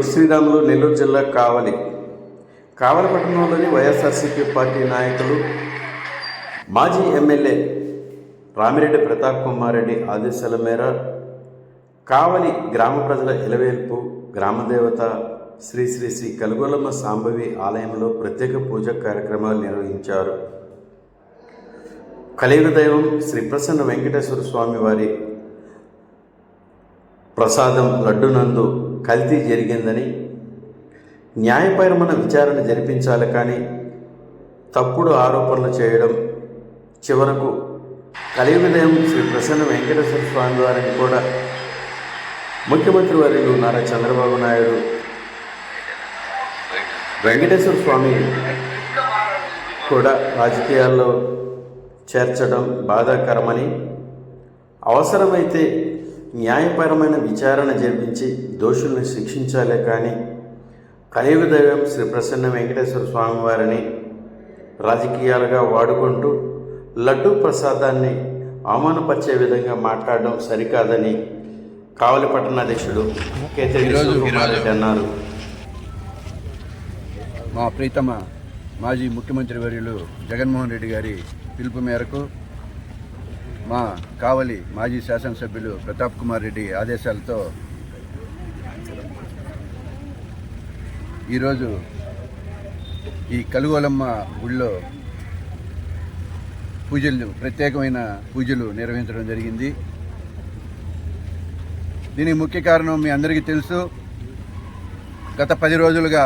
పొట్టి శ్రీరాములు నెల్లూరు జిల్లా కావలి. కావలి పట్టణంలోని వైఎస్ఆర్సీపీ పార్టీ నాయకులు మాజీ ఎమ్మెల్యే రామిరెడ్డి ప్రతాప్ కుమార్ రెడ్డి ఆదేశాల మేర కావలి గ్రామ ప్రజల ఇలవేల్పు గ్రామదేవత శ్రీ శ్రీ శ్రీ కలుగొలమ్మ సాంబవి ఆలయంలో ప్రత్యేక పూజ కార్యక్రమాలు నిర్వహించారు. కలియుగ దైవం శ్రీ ప్రసన్న వెంకటేశ్వర స్వామి వారి ప్రసాదం లడ్డునందు కల్తీ జరిగిందని న్యాయపరమైన విచారణ జరిపించాలి కానీ తప్పుడు ఆరోపణలు చేయడం చివరకు కలియుగదయం శ్రీ ప్రసన్న వెంకటేశ్వర స్వామి వారిని కూడా ముఖ్యమంత్రి వర్యులు నారా చంద్రబాబు నాయుడు వెంకటేశ్వర స్వామి కూడా రాజకీయాల్లో చేర్చడం బాధాకరమని అవసరమైతే న్యాయపరమైన విచారణ జరిపించి దోషుల్ని శిక్షించాలే కానీ కలియుగ దైవం శ్రీ ప్రసన్న వెంకటేశ్వర స్వామి వారిని రాజకీయాలుగా వాడుకుంటూ లడ్డూ ప్రసాదాన్ని అవమానపరిచే విధంగా మాట్లాడడం సరికాదని కావలి పట్టణాధ్యక్షుడు కేతిరెడ్డి అన్నారు. మా ప్రీతమ మాజీ ముఖ్యమంత్రి వర్యులు జగన్మోహన్ రెడ్డి గారి పిలుపు మేరకు మా కావలి మాజీ శాసనసభ్యులు ప్రతాప్ కుమార్ రెడ్డి ఆదేశాలతో ఈరోజు ఈ కలుగోలమ్మ గుళ్ళో పూజలు ప్రత్యేకమైన పూజలు నిర్వహించడం జరిగింది. దీనికి ముఖ్య కారణం మీ అందరికీ తెలుసు. గత పది రోజులుగా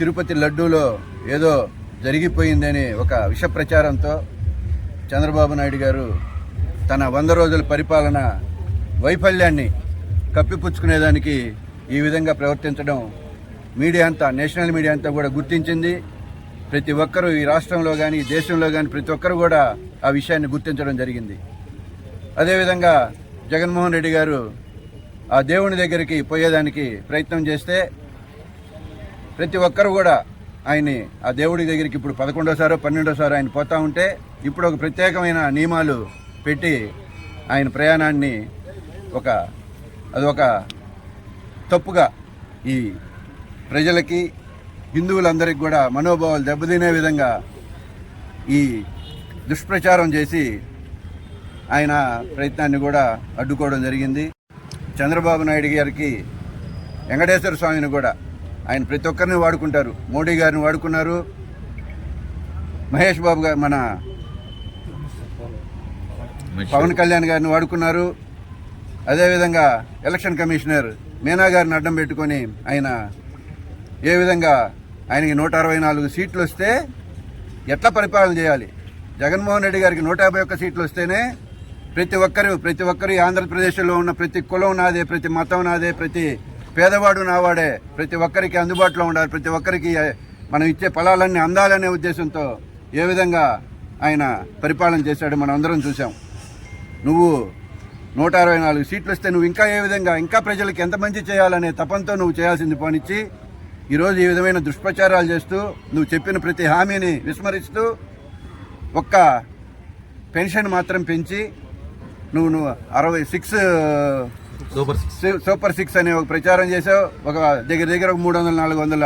తిరుపతి లడ్డూలో ఏదో జరిగిపోయిందని ఒక విష ప్రచారంతో చంద్రబాబు నాయుడు గారు తన వంద రోజుల పరిపాలన వైఫల్యాన్ని కప్పిపుచ్చుకునేదానికి ఈ విధంగా ప్రవర్తించడం మీడియా అంతా నేషనల్ మీడియా అంతా కూడా గుర్తించింది. ప్రతి ఒక్కరూ ఈ రాష్ట్రంలో కానీ ఈ దేశంలో కానీ ప్రతి ఒక్కరు కూడా ఆ విషయాన్ని గుర్తించడం జరిగింది. అదేవిధంగా జగన్మోహన్ రెడ్డి గారు ఆ దేవుని దగ్గరికి పోయేదానికి ప్రయత్నం చేస్తే ప్రతి ఒక్కరు కూడా ఆయన్ని ఆ దేవుడి దగ్గరికి ఇప్పుడు పదకొండోసారో పన్నెండోసారో ఆయన పోతా ఉంటే ఇప్పుడు ఒక ప్రత్యేకమైన నియమాలు పెట్టి ఆయన ప్రయాణాన్ని ఒక అదొక తప్పుగా ఈ ప్రజలకి హిందువులందరికీ కూడా మనోభావాలు దెబ్బతినే విధంగా ఈ దుష్ప్రచారం చేసి ఆయన ప్రయత్నాన్ని కూడా అడ్డుకోవడం జరిగింది. చంద్రబాబు నాయుడు గారికి వెంకటేశ్వర స్వామిని కూడా ఆయన ప్రతి ఒక్కరిని వాడుకుంటారు. మోడీ గారిని వాడుకున్నారు. మహేష్ బాబు గారు మన పవన్ కళ్యాణ్ గారిని వాడుకున్నారు. అదేవిధంగా ఎలక్షన్ కమిషనర్ మీనా గారిని అడ్డం పెట్టుకొని ఆయన ఏ విధంగా ఆయనకి నూట అరవై నాలుగు సీట్లు వస్తే ఎట్లా పరిపాలన చేయాలి? జగన్మోహన్ రెడ్డి గారికి నూట యాభై ఒక్క సీట్లు వస్తేనే ప్రతి ఒక్కరు ప్రతి ఒక్కరు ఆంధ్రప్రదేశ్లో ఉన్న ప్రతి కులం నాదే ప్రతి మతం నాదే ప్రతి పేదవాడు నావాడే ప్రతి ఒక్కరికి అందుబాటులో ఉండాలి ప్రతి ఒక్కరికి మనం ఇచ్చే ఫలాలన్నీ అందాలనే ఉద్దేశంతో ఏ విధంగా ఆయన పరిపాలన చేశాడు మనం అందరం చూసాం నువ్వు నూట అరవై నాలుగు సీట్లు వస్తే నువ్వు ఇంకా ఏ విధంగా ఇంకా ప్రజలకు ఎంత మంచి చేయాలనే తపంతో నువ్వు చేయాల్సింది పోనిచ్చి ఈరోజు ఈ విధమైన దుష్ప్రచారాలు చేస్తూ నువ్వు చెప్పిన ప్రతి హామీని విస్మరిస్తూ ఒక్క పెన్షన్ మాత్రం పెంచి నువ్వు నువ్వు అరవై సిక్స్ సూపర్ సి- సూపర్ సిక్స్ అనే ఒక ప్రచారం చేసావు ఒక దగ్గర దగ్గర ఒక మూడు వందల నాలుగు వందల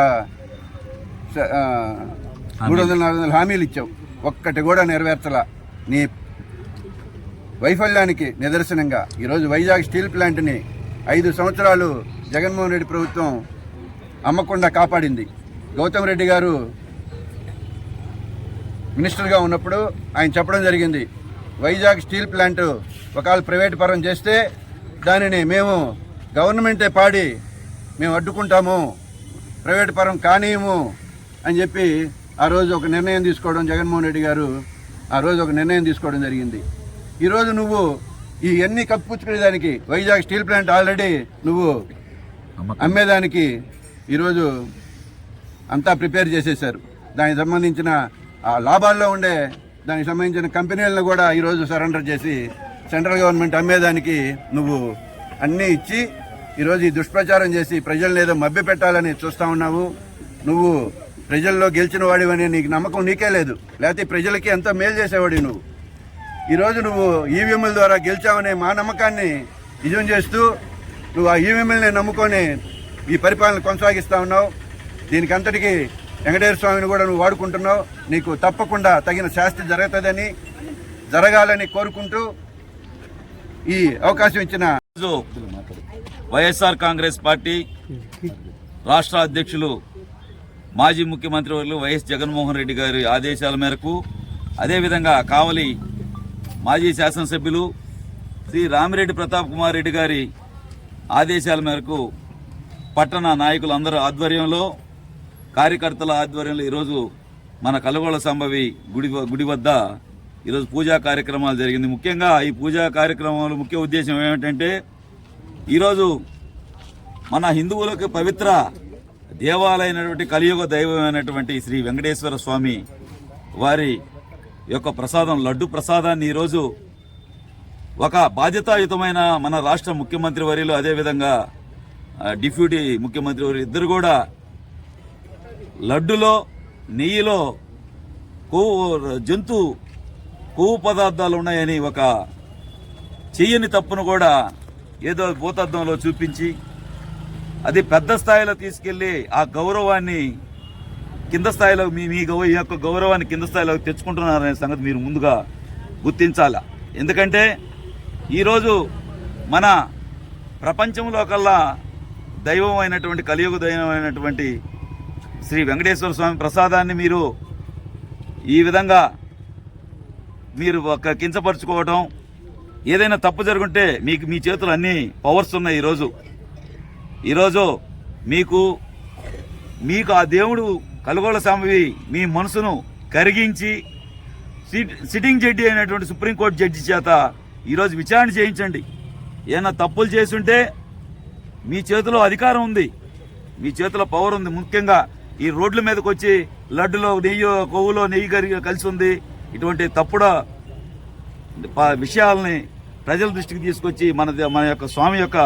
మూడు వందల నాలుగు వందల హామీలు ఇచ్చావు. ఒక్కటి కూడా నెరవేర్చలా. నీ వైఫల్యానికి నిదర్శనంగా ఈరోజు వైజాగ్ స్టీల్ ప్లాంట్ని ఐదు సంవత్సరాలు జగన్మోహన్ రెడ్డి ప్రభుత్వం అమ్మకుండా కాపాడింది. గౌతమ్ రెడ్డి గారు మినిస్టర్గా ఉన్నప్పుడు ఆయన చెప్పడం జరిగింది వైజాగ్ స్టీల్ ప్లాంట్ ఒకవేళ ప్రైవేట్ పరం చేస్తే దానిని మేము గవర్నమెంటే పాడి మేము అడ్డుకుంటాము ప్రైవేట్ పరం కానీయము అని చెప్పి ఆ రోజు ఒక నిర్ణయం తీసుకోవడం జగన్మోహన్ రెడ్డి గారు ఆ రోజు ఒక నిర్ణయం తీసుకోవడం జరిగింది. ఈరోజు నువ్వు ఈ అన్ని కప్పుపుచ్చుకునేదానికి వైజాగ్ స్టీల్ ప్లాంట్ ఆల్రెడీ నువ్వు అమ్మేదానికి ఈరోజు అంతా ప్రిపేర్ చేసేసారు దానికి సంబంధించిన ఆ లాభాల్లో ఉండే దానికి సంబంధించిన కంపెనీలను కూడా ఈరోజు సరెండర్ చేసి సెంట్రల్ గవర్నమెంట్ అమ్మేదానికి నువ్వు అన్నీ ఇచ్చి ఈరోజు ఈ దుష్ప్రచారం చేసి ప్రజల్ని ఏదో మభ్య పెట్టాలని చూస్తా ఉన్నావు. నువ్వు ప్రజల్లో గెలిచిన వాడివని నీకు నమ్మకం నీకే లేదు. లేకపోతే ప్రజలకి ఎంతో మేలు చేసేవాడి నువ్వు? ఈరోజు నువ్వు ఈవీఎంల ద్వారా గెలిచావనే మా నమ్మకాన్ని నిజం చేస్తూ నువ్వు ఆ ఈవీఎంఎల్ని నమ్ముకొని ఈ పరిపాలన కొనసాగిస్తా ఉన్నావు. దీనికంతటికీ వెంకటేశ్వర స్వామిని కూడా నువ్వు వాడుకుంటున్నావు. నీకు తప్పకుండా తగిన శాస్తి జరుగుతుందని జరగాలని కోరుకుంటూ ఈ అవకాశం ఇచ్చిన వైఎస్ఆర్ కాంగ్రెస్ పార్టీ రాష్ట్ర అధ్యక్షులు మాజీ ముఖ్యమంత్రి వర్యులు వైఎస్ జగన్మోహన్ రెడ్డి గారి ఆదేశాల మేరకు అదేవిధంగా కావలి మాజీ శాసనసభ్యులు శ్రీ రామిరెడ్డి ప్రతాప్ కుమార్ రెడ్డి గారి ఆదేశాల మేరకు పట్టణ నాయకులందరూ ఆధ్వర్యంలో కార్యకర్తల ఆధ్వర్యంలో ఈరోజు మన కలగోళ సంభవి గుడి గుడి వద్ద ఈరోజు పూజా కార్యక్రమాలు జరిగింది. ముఖ్యంగా ఈ పూజా కార్యక్రమాల ముఖ్య ఉద్దేశం ఏమిటంటే ఈరోజు మన హిందువులకు పవిత్ర దేవాలయమైనటువంటి కలియుగ దైవమైనటువంటి శ్రీ వెంకటేశ్వర స్వామి వారి యొక్క ప్రసాదం లడ్డు ప్రసాదాన్ని ఈరోజు ఒక బాధ్యతాయుతమైన మన రాష్ట్ర ముఖ్యమంత్రి వర్యులు అదేవిధంగా డిప్యూటీ ముఖ్యమంత్రి వర్యులు ఇద్దరు కూడా లడ్డులో నెయ్యిలో కొవ్వు జంతు కొవ్వు పదార్థాలు ఉన్నాయని ఒక చెయ్యని తప్పును కూడా ఏదో భూతద్దంలో చూపించి అది పెద్ద స్థాయిలో తీసుకెళ్ళి ఆ గౌరవాన్ని కింద స్థాయిలో మీ మీ గౌ ఈ యొక్క గౌరవాన్ని కింద స్థాయిలో తెచ్చుకుంటున్నారనే సంగతి మీరు ముందుగా గుర్తించాల? ఎందుకంటే ఈరోజు మన ప్రపంచంలో కల్లా దైవం అయినటువంటి కలియుగ దైవం అయినటువంటి శ్రీ వెంకటేశ్వర స్వామి ప్రసాదాన్ని మీరు ఈ విధంగా మీరు ఒక కించపరుచుకోవటం ఏదైనా తప్పు జరుగుంటే మీకు మీ చేతులు అన్ని పవర్స్ ఉన్నాయి ఈరోజు. ఈరోజు మీకు మీకు ఆ దేవుడు కలగోళ స్వామి మీ మనసును కరిగించి సిట్ సిట్టింగ్ జడ్జి అయినటువంటి సుప్రీంకోర్టు జడ్జి చేత ఈరోజు విచారణ చేయించండి. ఏమైనా తప్పులు చేసుంటే మీ చేతిలో అధికారం ఉంది. మీ చేతిలో పవర్ ఉంది. ముఖ్యంగా ఈ రోడ్ల మీదకి వచ్చి లడ్డులో నెయ్యి కొవ్వులో నెయ్యి కరిగి కలిసి ఉంది ఇటువంటి తప్పుడు విషయాలని విషయాల్ని ప్రజల దృష్టికి తీసుకొచ్చి మన మన యొక్క స్వామి యొక్క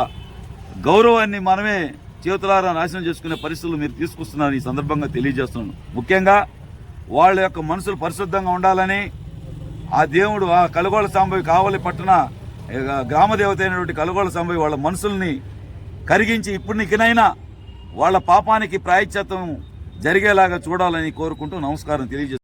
గౌరవాన్ని మనమే చేతులారా నాశనం చేసుకునే పరిస్థితులు మీరు తీసుకొస్తున్నారని ఈ సందర్భంగా తెలియజేస్తున్నాను. ముఖ్యంగా వాళ్ళ యొక్క మనసులు పరిశుద్ధంగా ఉండాలని ఆ దేవుడు ఆ కలుగోళ సాంబవి కావలి పట్టణ గ్రామదేవత అయినటువంటి కలుగోళ సాంబవి వాళ్ళ మనసుల్ని కరిగించి ఇప్పటికినైనా వాళ్ళ పాపానికి ప్రాయశ్చిత్తం జరిగేలాగా చూడాలని కోరుకుంటూ నమస్కారం తెలియజేస్తున్నాను.